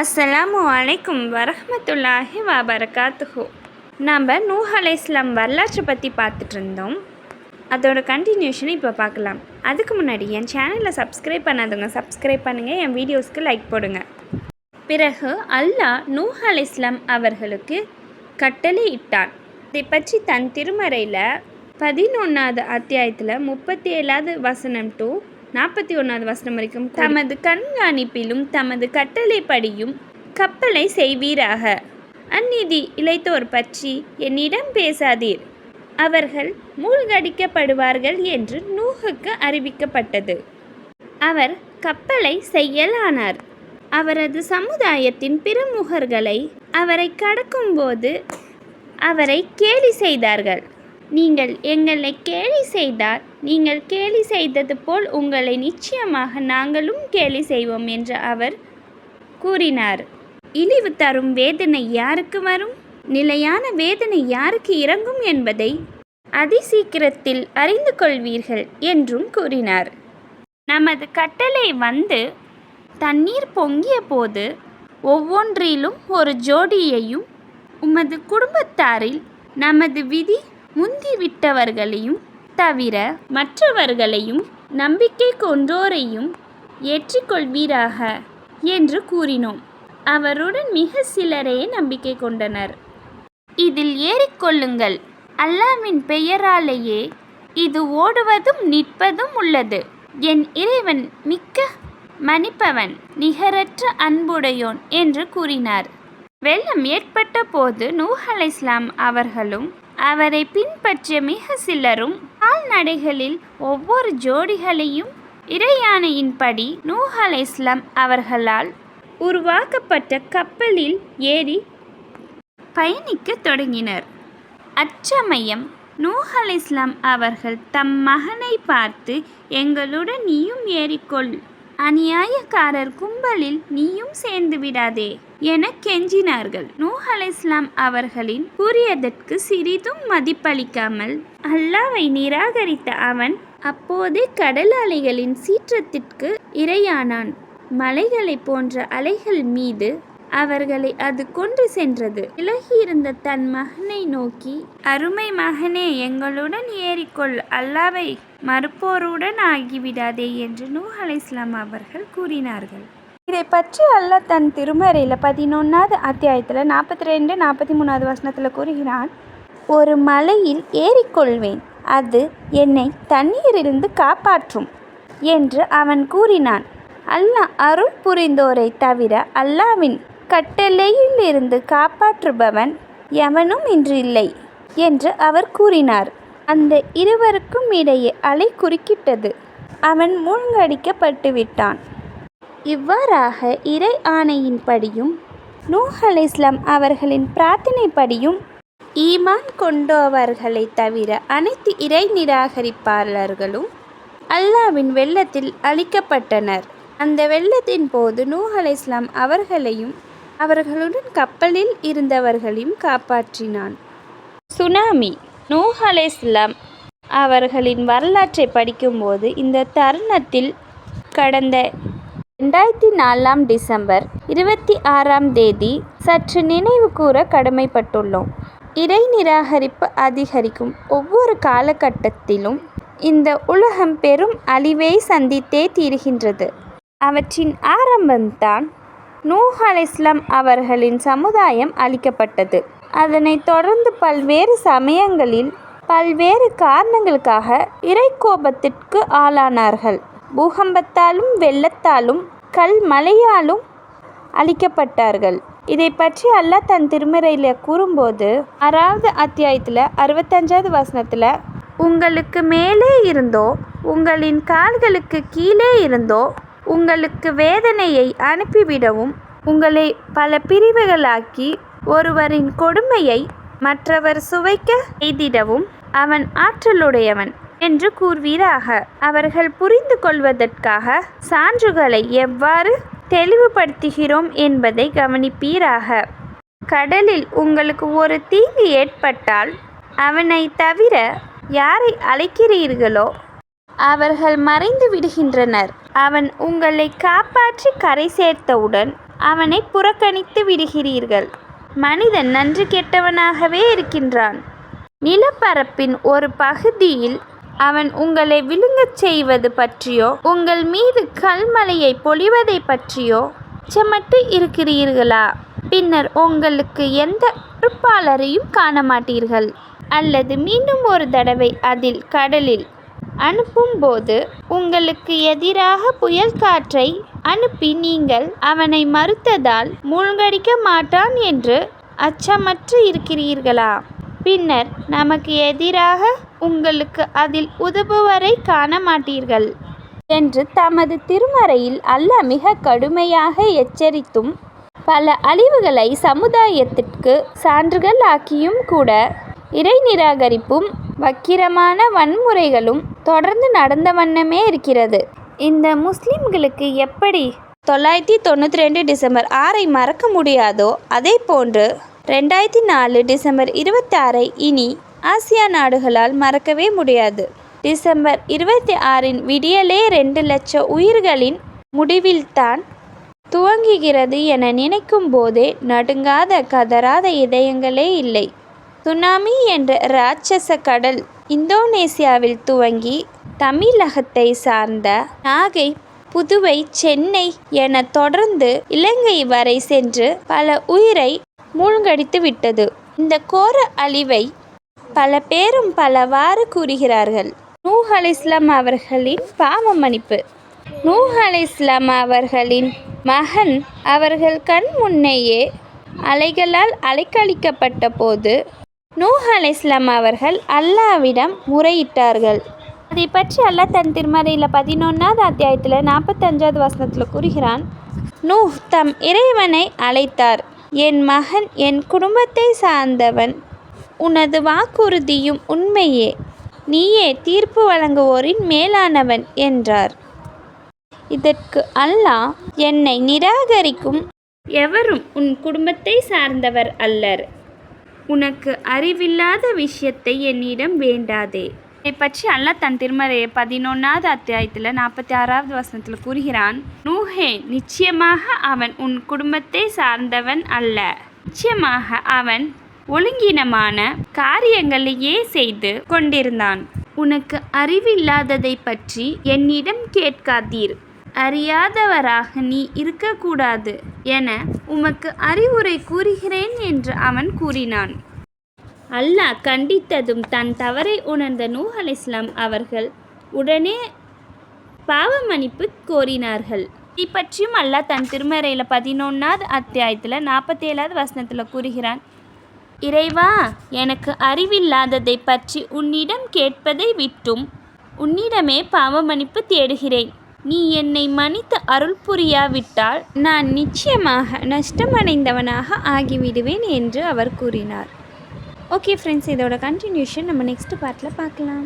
அஸ்ஸலாமு அலைக்கும் வரஹ்மத்துல்லாஹி வபரகாத்துஹு. நாம் நூஹ் அலைஹிஸ்ஸலாம் வரலாற்றை பற்றி பார்த்துட்டு இருந்தோம் அதோட கண்டினியூஷனை இப்போ பார்க்கலாம். அதுக்கு முன்னாடி என் சேனலை சப்ஸ்கிரைப் பண்ணாதவங்க சப்ஸ்கிரைப் பண்ணுங்கள் என் வீடியோஸ்க்கு லைக் போடுங்க. பிறகு அல்லாஹ் நூஹ் அலைஹிஸ்ஸலாம் அவர்களுக்கு கட்டளை இட்டான். இதை பற்றி தன் திருமறையில் பதினொன்றாவது அத்தியாயத்தில் முப்பத்தி ஏழாவது வசனம் டூ நாற்பத்தி ஒன்றாவது வசனம் வரைக்கும் தமது கண்காணிப்பிலும் தமது கட்டளைப்படியும் கப்பலை செய்வீராக. அந்நிதி இழைத்தோர் பற்றி என்னிடம் பேசாதீர். அவர்கள் மூழ்கடிக்கப்படுவார்கள் என்று நூகுக்கு அறிவிக்கப்பட்டது. அவர் கப்பலை செய்யலானார். அவரது சமுதாயத்தின் பிரமுகர்களை அவரை கடக்கும்போது அவரை கேலி செய்தார்கள். நீங்கள் எங்களை கேலி செய்தால் நீங்கள் கேலி செய்தது போல் உங்களை நிச்சயமாக நாங்களும் கேலி செய்வோம் என்று அவர் கூறினார். இழிவு தரும் வேதனை யாருக்கு வரும்? நிலையான வேதனை யாருக்கு இறங்கும் என்பதை அதிசீக்கிரத்தில் அறிந்து கொள்வீர்கள் என்றும் கூறினார். நமது கட்டளை வந்து தண்ணீர் பொங்கிய போது ஒவ்வொன்றிலும் ஒரு ஜோடியையும் உமது குடும்பத்தாரில் நமது விதி முந்திவிட்டவர்களையும் தவிர மற்றவர்களையும் நம்பிக்கை கொண்டோரையும் ஏற்றிக்கொள்வீராக என்று கூறினோம். அவருடன் மிக சிலரே நம்பிக்கை கொண்டனர். இதில் ஏறிக்கொள்ளுங்கள் அல்லாவின் பெயராலேயே இது ஓடுவதும் நிற்பதும் உள்ளது. என் இறைவன் மிக்க மன்னிப்பவன் நிகரற்ற அன்புடையோன் என்று கூறினார். வெள்ளம் ஏற்பட்ட போது நூஹ் இஸ்லாம் அவர்களும் அவரை பின்பற்றிய மிக சிலரும் கால்நடைகளில் ஒவ்வொரு ஜோடிகளையும் இறையானையின்படி நூஹ் அலைஹிஸ்ஸலாம் அவர்களால் உருவாக்கப்பட்ட கப்பலில் ஏறி பயணிக்கத் தொடங்கினர். அச்சமயம் நூஹ் இஸ்லாம் அவர்கள் தம் மகனை பார்த்து எங்களுடன் நீயும் ஏறிக்கொள். அநியாயக்காரர் கும்பலில் நீயும் சேர்ந்து விடாதே என கெஞ்சினார்கள். நூஹ் இஸ்லாம் அவர்களின் கூறியதற்கு சிறிதும் மதிப்பளிக்காமல் அல்லாவை நிராகரித்த அவன் அப்போதே கடல் அலைகளின் சீற்றத்திற்கு இரையானான். மலைகளை போன்ற அலைகள் மீது அவர்களை அது கொண்டு சென்றது. விலகியிருந்த தன் மகனை நோக்கி அருமை மகனே எங்களுடன் ஏறிக்கொள். அல்லாவை மறுப்போருடன் ஆகிவிடாதே என்று நூஹ் இஸ்லாம் அவர்கள் கூறினார்கள். இதை பற்றி அல்லாஹ் தன் திருமறையில் பதினொன்றாவது அத்தியாயத்தில் நாற்பத்தி ரெண்டு நாற்பத்தி மூணாவது வசனத்தில் கூறுகிறான் ஒரு மலையில் ஏறிக்கொள்வேன். அது என்னை தண்ணீரிலிருந்து காப்பாற்றும் என்று அவன் கூறினான். அல்லாஹ் அருள் புரிந்தோரை தவிர அல்லாவின் கட்டளையிலிருந்து காப்பாற்றுபவன் எவனும் இன்று இல்லை என்று அவர் கூறினார். அந்த இருவருக்கும் இடையே அலை குறுக்கிட்டது. அவன் மூழ்கடிக்கப்பட்டு விட்டான் இவ்வாறாக இறை ஆணையின்படியும் நூஹ் இஸ்லாம் அவர்களின் பிரார்த்தனைப்படியும் ஈமான் கொண்டவர்களை தவிர அனைத்து இறை நிராகரிப்பாளர்களும் அல்லாவின் வெள்ளத்தில் அழிக்கப்பட்டனர். அந்த வெள்ளத்தின் போது நூஹ் இஸ்லாம் அவர்களையும் அவர்களுடன் கப்பலில் இருந்தவர்களையும் காப்பாற்றினான். சுனாமி நூஹ் அவர்களின் வரலாற்றை படிக்கும்போது இந்த தருணத்தில் கடந்த ரெண்டாயிரத்தி நாலாம் டிசம்பர் இருபத்தி ஆறாம் தேதி சற்று நினைவு கூற கடமைப்பட்டுள்ளோம். இறை நிராகரிப்பு அதிகரிக்கும் ஒவ்வொரு காலகட்டத்திலும் இந்த உலகம் பெரும் அழிவை சந்தித்தே தீர்கின்றது. அவற்றின் ஆரம்பம்தான் நூஹ் அலைஹிஸ்ஸலாம் அவர்களின் சமுதாயம் அளிக்கப்பட்டது அதனைத் தொடர்ந்து பல்வேறு சமயங்களில் பல்வேறு காரணங்களுக்காக இறைக்கோபத்திற்கு ஆளானார்கள். பூகம்பத்தாலும் வெள்ளத்தாலும் கல் மலையாலும் அழிக்கப்பட்டார்கள். இதை பற்றி அல்லாஹ் தன் திருமறையில் கூறும்போது ஆறாவது அத்தியாயத்தில் அறுபத்தஞ்சாவது வசனத்தில் உங்களுக்கு மேலே இருந்தோ உங்களின் கால்களுக்கு கீழே இருந்தோ உங்களுக்கு வேதனையை அனுப்பிவிடவும் உங்களை பல பிரிவுகளாக்கி ஒருவரின் கொடுமையை மற்றவர் சுவைக்க செய்திடவும் அவன் ஆற்றலுடையவன் என்று கூறுவீராக. அவர்கள் புரிந்து கொள்வதற்காக சான்றுகளை எவ்வாறு தெளிவுபடுத்துகிறோம் என்பதை கவனிப்பீராக. கடலில் உங்களுக்கு ஒரு தீங்கு ஏற்பட்டால் அவனை தவிர யாரை அழைக்கிறீர்களோ அவர்கள் மறைந்து விடுகின்றனர் அவன் உங்களை காப்பாற்றி கரை சேர்த்தவுடன் அவனை புறக்கணித்து விடுகிறீர்கள். மனிதன் நன்று கெட்டவனாகவே இருக்கின்றான். நிலப்பரப்பின் ஒரு பகுதியில் அவன் உங்களை விழுங்கச் செய்வது பற்றியோ உங்கள் மீது கல்மலையை பொழிவதை பற்றியோ அச்சமட்டு இருக்கிறீர்களா? பின்னர் உங்களுக்கு எந்த பொறுப்பாளரையும் காண மாட்டீர்கள் அல்லது மீண்டும் ஒரு தடவை அதில் கடலில் அனுப்பும்போது உங்களுக்கு எதிராக புயல் காற்றை அனுப்பி நீங்கள் அவனை மறுத்ததால் மூழ்கடிக்க மாட்டான் என்று அச்சமற்று இருக்கிறீர்களா? பின்னர் நமக்கு எதிராக உங்களுக்கு அதில் உதவுவரை காண மாட்டீர்கள் என்று தமது திருமறையில் அல்லாஹ் மிக கடுமையாக எச்சரித்தும் பல அழிவுகளை சமுதாயத்திற்கு சான்றுகள் ஆக்கியும் கூட இறை நிராகரிப்பும் வக்கிரமான வன்முறைகளும் தொடர்ந்து நடந்த வண்ணமே இருக்கிறது. இந்த முஸ்லிம்களுக்கு எப்படி தொள்ளாயிரத்தி தொண்ணூற்றி ரெண்டு டிசம்பர் ஆறை மறக்க முடியாதோ அதே போன்று ரெண்டாயிரத்தி நாலு டிசம்பர் இருபத்தி ஆறை இனி ஆசியா நாடுகளால் மறக்கவே முடியாது. டிசம்பர் இருபத்தி ஆறின் விடியலே ரெண்டு லட்சம் உயிர்களின் முடிவில்தான் துவங்குகிறது என நினைக்கும் போதே நடுங்காத கதறாத இதயங்களே இல்லை. சுனாமி என்ற இராட்சச கடல் இந்தோனேசியாவில் துவங்கி தமிழகத்தை சார்ந்த நாகை புதுவை சென்னை என தொடர்ந்து இலங்கை வரை சென்று பல உயிரை மூழ்கடித்து விட்டது. இந்த கோர அழிவை பல பேரும் பலவாறு கூறுகிறார்கள். நூஹ் அலி இஸ்லாம் அவர்களின் பாவ மன்னிப்பு. நூஹ் அலி இஸ்லாம் அவர்களின் மகன் அவர்கள் கண் முன்னேயே அலைகளால் அலைக்கழிக்கப்பட்ட போது நூஹ் அலை இஸ்லாம் அவர்கள் அல்லாவிடம் முறையிட்டார்கள். அதை பற்றி அல்லாஹ் தன் திருமறையில் பதினொன்றாவது அத்தியாயத்தில் நாற்பத்தஞ்சாவது வசனத்தில் கூறுகிறான். நூஹ் தம் இறைவனை அழைத்தார். என் மகன் என் குடும்பத்தை சார்ந்தவன். உனது வாக்குறுதியும் உண்மையே. நீயே தீர்ப்பு வழங்குவோரின் மேலானவன் என்றார். இதற்கு அல்லாஹ் என்னை நிராகரிக்கும். எவரும் உன் குடும்பத்தை சார்ந்தவர் அல்லர். உனக்கு அறிவில்லாத விஷயத்தை என்னிடம் வேண்டாதே. இதை பற்றி அல்லாஹ் தன் திருமறையை பதினொன்றாவது அத்தியாயத்தில் நாற்பத்தி ஆறாவது வசனத்தில் கூறுகிறான் நூஹே நிச்சயமாக அவன் உன் குடும்பத்தை சார்ந்தவன் அல்ல. நிச்சயமாக அவன் ஒழுங்கினமான காரியங்களையே செய்து கொண்டிருந்தான். உனக்கு அறிவில்லாததை பற்றி என்னிடம் கேட்காதீர். அறியாதவராக நீ இருக்கக்கூடாது என உமக்கு அறிவுரை கூறுகிறேன் என்று அவன் கூறினான். அல்லாஹ் கண்டித்ததும் தன் தவறை உணர்ந்த நூஹ் அலைஸ்லாம் அவர்கள் உடனே பாவ மன்னிப்பு கோரினார்கள். இதை பற்றியும் அல்லாஹ் தன் திருமறையில் பதினொன்றாவது அத்தியாயத்தில் நாற்பத்தேழாவது வசனத்தில் கூறுகிறான். இறைவா எனக்கு அறிவில்லாததை பற்றி உன்னிடம் கேட்பதை விட்டும் உன்னிடமே பாவ மன்னிப்பு தேடுகிறேன். நீ என்னை மன்னித்து அருள் புரியாவிட்டால் நான் நிச்சயமாக நஷ்டமடைந்தவனாக ஆகிவிடுவேன் என்று அவர் கூறினார். ஓகே ஃப்ரெண்ட்ஸ் இதோட கண்டினியூஷன் நம்ம நெக்ஸ்ட் பார்ட்டில் பார்க்கலாம்.